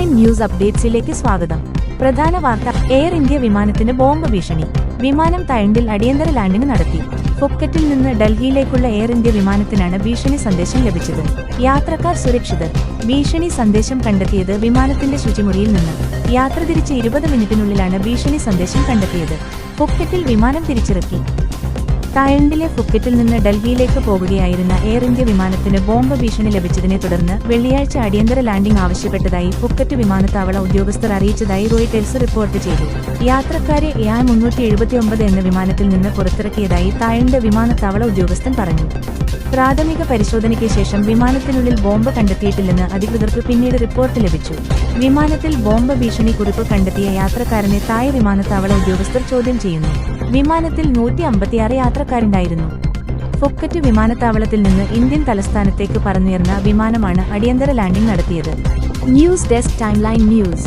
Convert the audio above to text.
News അപ്ഡേറ്റ്സിലേക്ക് സ്വാഗതം. പ്രധാന വാർത്ത എയർ ഇന്ത്യ വിമാനത്തിന് ബോംബ് ഭീഷണി. വിമാനം തയണ്ടിൽ അടിയന്തര ലാൻഡിംഗ് നടത്തി. ഫുക്കറ്റിൽ നിന്ന് ഡൽഹിയിലേക്കുള്ള എയർ ഇന്ത്യ വിമാനത്തിനാണ് ഭീഷണി സന്ദേശം ലഭിച്ചത്. യാത്രക്കാർ സുരക്ഷിതർ. ഭീഷണി സന്ദേശം കണ്ടെത്തിയത് വിമാനത്തിന്റെ ശുചിമുറിയിൽ നിന്ന്. യാത്ര തിരിച്ച് ഇരുപത് മിനിറ്റിനുള്ളിലാണ് ഭീഷണി സന്ദേശം കണ്ടെത്തിയത്. ഫുക്കറ്റിൽ വിമാനം തിരിച്ചിറക്കി. തായ്ലൻഡിലെ ഫുക്കറ്റിൽ നിന്ന് ഡൽഹിയിലേക്ക് പോകുകയായിരുന്ന എയർ ഇന്ത്യ വിമാനത്തിന് ബോംബ് ഭീഷണി ലഭിച്ചതിനെ തുടർന്ന് വെള്ളിയാഴ്ച അടിയന്തര ലാൻഡിംഗ് ആവശ്യപ്പെട്ടതായി ഫുക്കറ്റ് വിമാനത്താവള ഉദ്യോഗസ്ഥർ അറിയിച്ചതായി റോയിട്ടേഴ്സ് റിപ്പോർട്ട് ചെയ്തു. യാത്രക്കാരെ എ മുന്നൂറ്റി എഴുപത്തിയൊമ്പത് എന്ന വിമാനത്തിൽ നിന്ന് പുറത്തിറക്കിയതായി തായ്ലൻഡ് വിമാനത്താവള ഉദ്യോഗസ്ഥൻ പറഞ്ഞു. പ്രാഥമിക പരിശോധനയ്ക്ക് ശേഷം വിമാനത്തിനുള്ളിൽ ബോംബ് കണ്ടെത്തിയിട്ടില്ലെന്ന് അധികൃതർക്ക് പിന്നീട് റിപ്പോർട്ട് ലഭിച്ചു. വിമാനത്തിൽ ബോംബ് ഭീഷണി കുറിപ്പ് കണ്ടെത്തിയ യാത്രക്കാരനെ തായ് വിമാനത്താവള ഉദ്യോഗസ്ഥർ ചോദ്യം ചെയ്യുന്നു. വിമാനത്തിൽ നൂറ്റി അമ്പത്തിയാറ് യാത്രക്കാരുണ്ടായിരുന്നു. ഫുക്കറ്റ് വിമാനത്താവളത്തിൽ നിന്ന് ഇന്ത്യൻ തലസ്ഥാനത്തേക്ക് പറന്നുയർന്ന വിമാനമാണ് അടിയന്തര ലാൻഡിംഗ് നടത്തിയത്. News desk timeline news.